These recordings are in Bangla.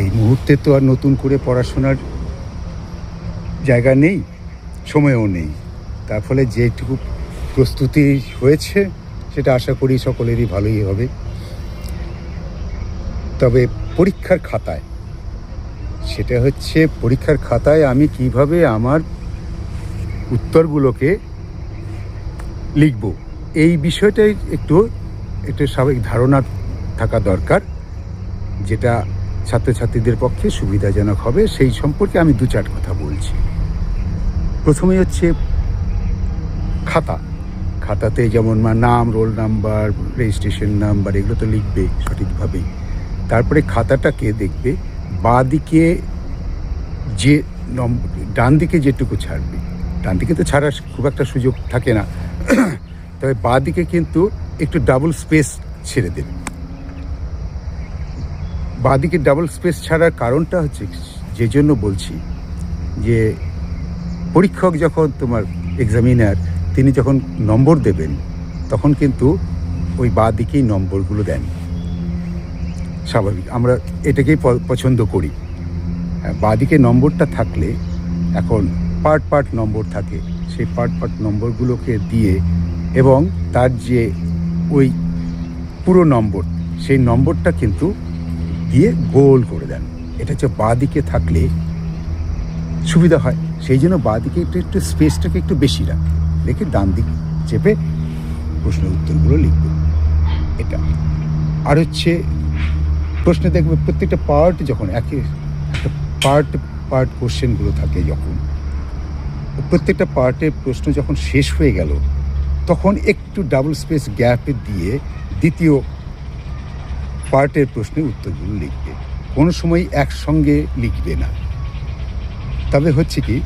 এই মুহূর্তে তো আর নতুন করে পড়াশোনার জায়গা নেই, সময়ও নেই। তার ফলে যেটুকু প্রস্তুতি হয়েছে, সেটা আশা করি সকলেরই ভালোই হবে। তবে পরীক্ষার খাতায়, সেটা হচ্ছে পরীক্ষার খাতায় আমি কীভাবে আমার উত্তরগুলোকে লিখব, এই বিষয়টাই একটু একটু স্বাভাবিক ধারণা থাকা দরকার, যেটা ছাত্রছাত্রীদের পক্ষে সুবিধাজনক হবে, সেই সম্পর্কে আমি দু চার কথা বলছি। প্রথমেই হচ্ছে খাতা। খাতাতে যেমন মা- নাম, রোল নাম্বার, রেজিস্ট্রেশন নাম্বার, এগুলো তো লিখবে সঠিকভাবেই। তারপরে খাতাটাকে দেখবে বাঁ দিকে যে নম্বর ডান দিকে যেটুকু ছাড়বে। ডান দিকে তো ছাড়ার খুব একটা সুযোগ থাকে না। তবে বাঁ দিকে কিন্তু একটু ডাবল স্পেস ছেড়ে দেবে। বাঁ দিকে ডাবল স্পেস ছাড়ার কারণটা হচ্ছে যে জন্য বলছি যে পরীক্ষক যখন তোমার এক্সামিনার তিনি যখন নম্বর দেবেন তখন কিন্তু ওই বাঁ দিকেই নম্বরগুলো দেন। স্বাভাবিক আমরা এটাকেই পছন্দ করি। হ্যাঁ, বাঁদিকে নম্বরটা থাকলে এখন পার্ট পার্ট নম্বর থাকে সেই পার্ট পার্ট নম্বরগুলোকে দিয়ে এবং তার যে ওই পুরো নম্বর সেই নম্বরটা কিন্তু দিয়ে গোল করে দেন। এটা হচ্ছে বাঁ দিকে থাকলে সুবিধা হয়। সেই জন্য বাঁ দিকে একটু একটু স্পেসটাকে একটু বেশি রাখ। রেখে ডান দিক চেপে প্রশ্নের উত্তরগুলো লিখবে। এটা। আর হচ্ছে প্রশ্নে দেখবে প্রত্যেকটা পার্ট যখন একে, একটা পার্ট পার্ট কোশ্চেনগুলো থাকে যখন, প্রত্যেকটা পার্টের প্রশ্ন যখন শেষ হয়ে গেল, তখন একটু ডাবল স্পেস গ্যাপে দিয়ে দ্বিতীয় পার্টের প্রশ্নের উত্তরগুলো লিখবে। কোনো সময় একসঙ্গে লিখবে না। তবে হচ্ছে কি,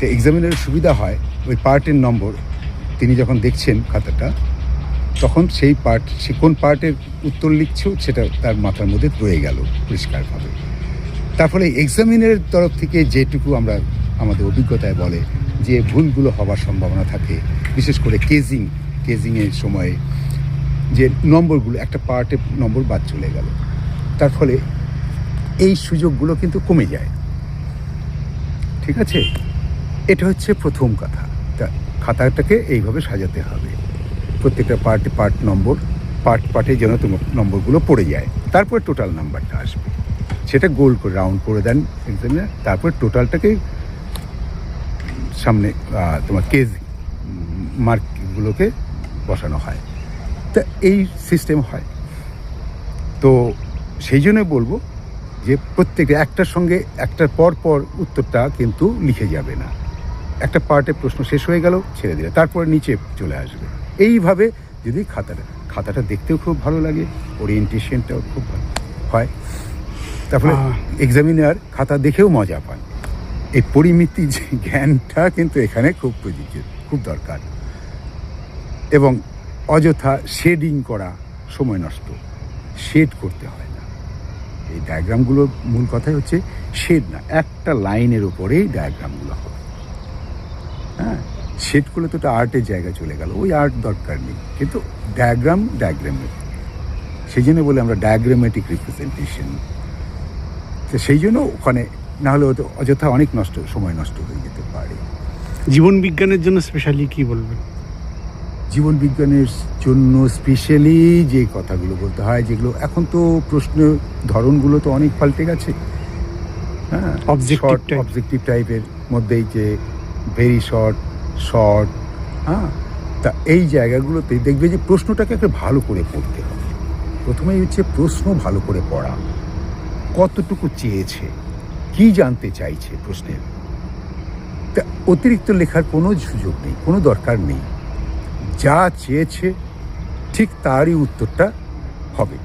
তো এক্সামিনারের সুবিধা হয়, ওই পার্টের নম্বর। তিনি যখন দেখছেন খাতাটা, তখন সেই পার্ট, সে কোন পার্টের উত্তর লিখছেও সেটা তার মাথার মধ্যে রয়ে গেল পরিষ্কারভাবে। তার ফলে এক্সামিনের তরফ থেকে যেটুকু আমরা আমাদের অভিজ্ঞতায় বলে, যে ভুলগুলো হওয়ার সম্ভাবনা থাকে, বিশেষ করে কেজিং কেজিংয়ের সময়ে যে নম্বরগুলো, একটা পার্টে নম্বর বাদ চলে গেল। তার ফলে এই সুযোগগুলো কিন্তু কমে যায়। ঠিক আছে? এটা হচ্ছে প্রথম কথা। তা খাতাটাকে এইভাবে সাজাতে হবে। প্রত্যেকটা পার্টে পার্ট নম্বর, পার্ট পার্টে যেন তোমার নম্বরগুলো পড়ে যায়। তারপর টোটাল নাম্বারটা আসবে। সেটা গোল করে, রাউন্ড করে দেন এক্সামিনার তারপর টোটালটাকে সামনে তোমার কেজ মার্কগুলোকে বসানো হয়। তা এই সিস্টেম হয়। তো সেই জন্য বলব যে প্রত্যেকে একটার সঙ্গে একটার পর পর উত্তরটা কিন্তু লিখে যাবে না। একটা পার্টে প্রশ্ন শেষ হয়ে গেল ছেড়ে দিলে। তারপরে নিচে চলে আসবে। এইভাবে যদি খাতাটা খাতাটা দেখতেও খুব ভালো লাগে ওরিয়েন্টেশনটাও খুব ভালো হয়। তারপরে। এক্সামিনার খাতা দেখেও মজা পান এই পরিমিতি যে জ্ঞানটা কিন্তু এখানে খুব প্রযোজ্য খুব দরকার। এবং অযথা শেডিং করা সময় নষ্ট। শেড করতে হয় না। এই ডায়াগ্রামগুলোর মূল কথাই হচ্ছে শেড না, একটা লাইনের উপরেই ডায়াগ্রামগুলো হবে হ্যাঁ শেড করলে তো ওটা আর্টের জায়গা চলে গেল, ওই আর্ট দরকার নেই, কিন্তু ডায়াগ্রাম ডায়াগ্রামের সেই জন্য বলে আমরা ডায়াগ্রামেটিক রিপ্রেজেন্টেশন তো সেই জন্য ওখানে না হলে অযথা অনেক নষ্ট, সময় নষ্ট হয়ে যেতে পারে। জীবন বিজ্ঞানের জন্য স্পেশালি কি বলবেন? জীবন বিজ্ঞানের জন্য স্পেশালি যে কথাগুলো বলতে হয় যেগুলো এখন তো প্রশ্ন ধরনগুলো তো অনেক পাল্টে গেছে। হ্যাঁ type. অবজেক্টিভ টাইপের মধ্যেই যে ভেরি শর্ট শর্ট হ্যাঁ তা এই জায়গাগুলোতে দেখবে যে প্রশ্নটাকে একটা ভালো করে পড়তে হবে। প্রথমেই হচ্ছে প্রশ্ন ভালো করে পড়া। কতটুকু চেয়েছে? কি জানতে চাইছে প্রশ্নের? তা অতিরিক্ত লেখার কোনো সুযোগ নেই কোনো দরকার নেই। যা চেয়েছে, ঠিক তারই উত্তরটা হবে।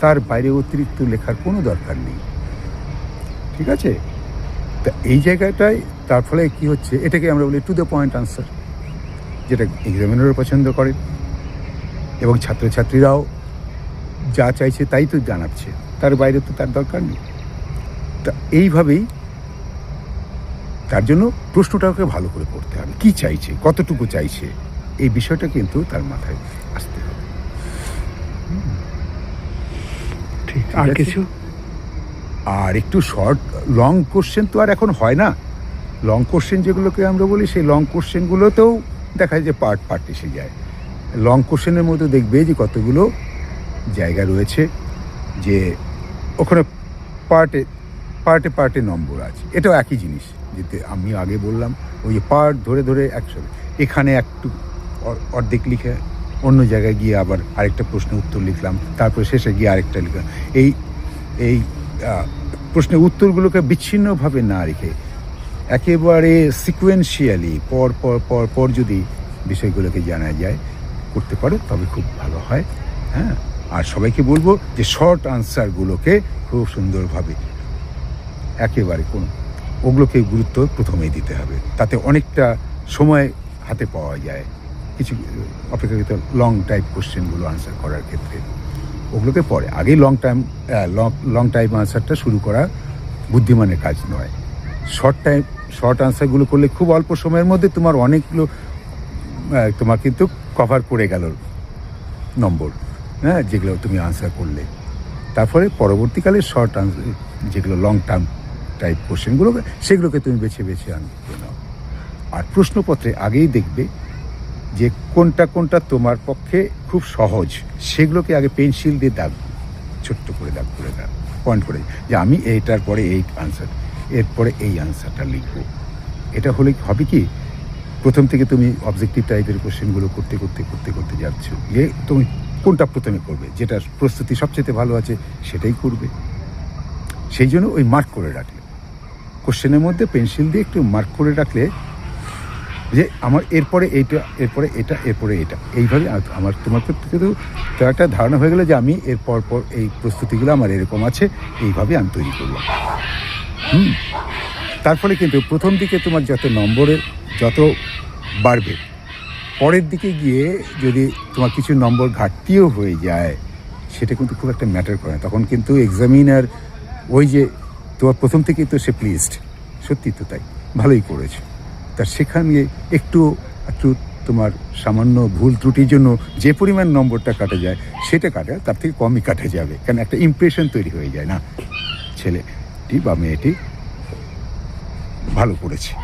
তার বাইরে অতিরিক্ত লেখার কোনো দরকার নেই। ঠিক আছে? তা এই জায়গাটায়, তার ফলে কী হচ্ছে? এটাকে আমরা বলি টু দ্য পয়েন্ট আনসার যেটা এক্সামিনারও পছন্দ করে এবং ছাত্রছাত্রীরাও যা চাইছে তাই তো জানাচ্ছে। তার বাইরে তো তার দরকার নেই। তা এইভাবেই তার জন্য প্রশ্নটাকে ভালো করে পড়তে হবে। কি চাইছে? কতটুকু চাইছে? এই বিষয়টা কিন্তু তার মাথায় আসতে হবে। ঠিক আর কিছু? আর একটু শর্ট লং কোশ্চেন তো আর এখন হয় না। লং কোশ্চেন যেগুলোকে আমরা বলি সেই লং কোশ্চেনগুলোতেও দেখা যায় যে পার্ট পার্ট এসে যায়। লং কোশ্চেনের মধ্যে দেখবে যে কতগুলো জায়গা রয়েছে যে ওখানে পার্টে পার্টে পার্টে নম্বর আছে। এটাও একই জিনিস যেতে আমি আগে বললাম ওই যে পার্ট ধরে ধরে একসাথে এখানে একটু অর্ধেক লিখে অন্য জায়গায় গিয়ে আবার আরেকটা প্রশ্নের উত্তর লিখলাম, তারপরে শেষে গিয়ে আরেকটা লিখলাম। এই এই প্রশ্নের উত্তরগুলোকে বিচ্ছিন্নভাবে না রেখে একেবারে সিকুয়েন্সিয়ালি পর পর পর পর যদি বিষয়গুলোকে জানা যায়, করতে পারো, তবে খুব ভালো হয় হ্যাঁ? আর সবাইকে বলব যে শর্ট আনসারগুলোকে খুব সুন্দরভাবে একেবারে কোন ওগুলোকে গুরুত্ব প্রথমেই দিতে হবে, তাতে অনেকটা সময় হাতে পাওয়া যায়। কিছু অপেক্ষাকৃত লং টাইপ কোশ্চেনগুলো আনসার করার ক্ষেত্রে। ওগুলোকে পরে, আগেই long time long long time আনসারটা শুরু করা বুদ্ধিমানের কাজ নয়। শর্ট টাইম শর্ট আনসারগুলো করলে খুব অল্প সময়ের মধ্যে তোমার অনেকগুলো তোমার কিন্তু কভার করে গেল নম্বর হ্যাঁ যেগুলো তুমি আনসার করলে। তারপরে পরবর্তীকালে শর্ট আনসার যেগুলো লং টার্ম টাইপ কোশ্চেনগুলো সেগুলোকে তুমি বেছে বেছে আনতে নাও। আর প্রশ্নপত্রে আগেই দেখবে যে কোনটা কোনটা তোমার পক্ষে খুব সহজ, সেগুলোকে আগে পেন্সিল দিয়ে দাগ, ছোট্ট করে দাগ করে দাগ পয়েন্ট করে যে আমি এইটার পরে এই আনসার এরপরে এই আনসারটা লিখব। এটা হলে হবে কি? প্রথম থেকে তুমি অবজেক্টিভ টাইপের কোশ্চেনগুলো করতে করতে করতে করতে যাচ্ছ। গিয়ে তুমি কোনটা প্রথমে করবে? যেটা প্রস্তুতি সবচেয়ে ভালো আছে, সেটাই করবে। সেই জন্য ওই মার্ক করে রাখলে। কোশ্চেনের মধ্যে পেন্সিল দিয়ে একটু মার্ক করে রাখলে যে আমার এরপরে এইটা, এরপরে এটা এরপরে এটা। এইভাবে আমার তোমার থেকে তো একটা ধারণা হয়ে গেলো যে আমি এরপর পর এই প্রস্তুতিগুলো আমার এরকম আছে, এইভাবে আমি তৈরি করলাম। হুম। তারপরে কিন্তু প্রথম দিকে তোমার যত নম্বরের, যত বাড়বে, পরের দিকে গিয়ে যদি তোমার কিছু নম্বর ঘাটতিও হয়ে যায়, সেটা কিন্তু খুব একটা ম্যাটার করে না। তখন কিন্তু এক্সামিনার ওই যে তোমার প্রথম থেকেই তো সে প্লিজড সত্যি তো তাই। ভালোই করেছে। তা সেখানে একটু একটু তোমার সামান্য ভুল ত্রুটির জন্য যে পরিমাণ নম্বরটা কাটা যায়, সেটা কাটা তার থেকে কমই কাটা যাবে। কেন একটা ইমপ্রেশন তৈরি হয়ে যায় না। ছেলেটি বা মেয়েটি ভালো করেছে।